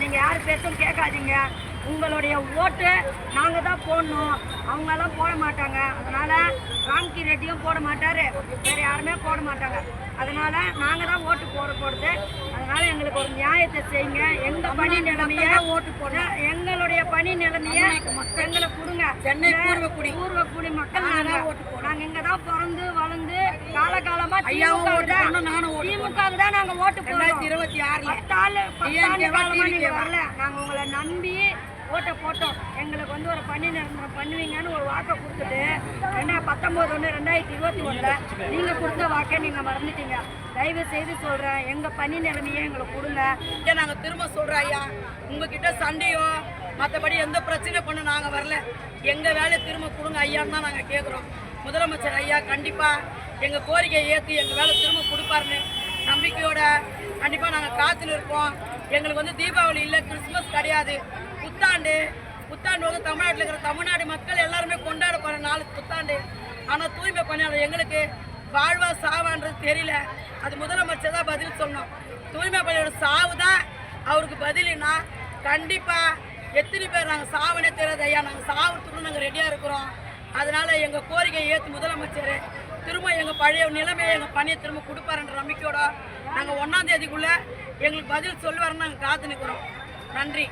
நீங்கள் யார் பேச்சும் கேட்காதீங்க. உங்களுடைய ஓட்டு நாங்கள் தான் போடணும். அவங்கெல்லாம் போட மாட்டாங்க. அதனால ராம்கி ரெட்டியும் போட மாட்டாரு. வேற யாருமே போட மாட்டாங்க. அதனால நாங்கள் தான் ஓட்டு போட போடுறது அதனால எங்களுக்கு ஒரு நியாயத்தை செய்யுங்க. எங்க பணி நிலைமைய ஓட்டு போட எங்களுடைய பணி நிலைமைய எங்களை கொடுங்க சென்னை பூர்வக்குடி. பூர்வக்குடி மக்கள் நாங்க நாங்க இங்க தான் பிறந்து வளர்ந்து காலகாலமா திமுக தான் நாங்க ஓட்டு போடுறோம். இருபத்தி ஆறுல பத்தாண்டு பத்தாண்டு காலமா நீங்க வரல? நாங்க உங்களை நம்பி ஓட்டை போட்டோம். எங்களுக்கு வந்து ஒரு பணி நிரந்தரம் பண்ணுவீங்கன்னு ஒரு வாக்கை கொடுத்துட்டு ரெண்டா பத்தொம்போது ஒன்று ரெண்டாயிரத்தி இருபத்தி ஒன்றில் நீங்கள் கொடுத்த வாக்கை நீங்கள் மறந்துட்டீங்க. தயவு செய்து சொல்கிறேன் எங்கள் பணி நிலைமையை எங்களுக்கு கொடுங்க. இதை நாங்க திரும்ப சொல்றோம் ஐயா உங்ககிட்ட சண்டையோ மற்றபடி எந்த பிரச்சனை பண்ண நாங்க வரல. எங்க வேலையை திரும்ப கொடுங்க ஐயான்னு தான் நாங்க கேக்குறோம். முதலமைச்சர் ஐயா கண்டிப்பா எங்க கோரிக்கையை ஏத்து எங்க வேலை திரும்ப கொடுப்பாருன்னு நம்பிக்கையோட கண்டிப்பா நாங்க காத்துன்னு இருப்போம். எங்களுக்கு வந்து தீபாவளி இல்லை கிறிஸ்மஸ் கிடையாது. புத்தாண்டு புத்தாண்டு வந்து தமிழ்நாட்டில் இருக்கிற தமிழ்நாடு மக்கள் எல்லாருமே கொண்டாட போகிற நாள் புத்தாண்டு. ஆனால் தூய்மை பணியாளர் எங்களுக்கு வாழ்வா சாவான்றது தெரியல. அது முதலமைச்சர் தான் பதில் சொன்னோம். தூய்மை பணியாளர் சாவு தான் அவருக்கு பதில்னா கண்டிப்பாக எத்தனை பேர் நாங்கள் சாவனே தெரியாது ஐயா. நாங்கள் சாவத்துக்கு நாங்கள் ரெடியாக இருக்கிறோம். அதனால எங்கள் கோரிக்கையை ஏற்று முதலமைச்சர். திரும்ப எங்கள் பழைய நிலைமையை எங்கள் பணியை திரும்ப கொடுப்பாருன்ற நம்பிக்கையோட நாங்கள் ஒன்றாம் தேதிக்குள்ளே எங்களுக்கு பதில் சொல்லுவாருன்னு நாங்கள் காத்து நிற்கிறோம் நன்றி.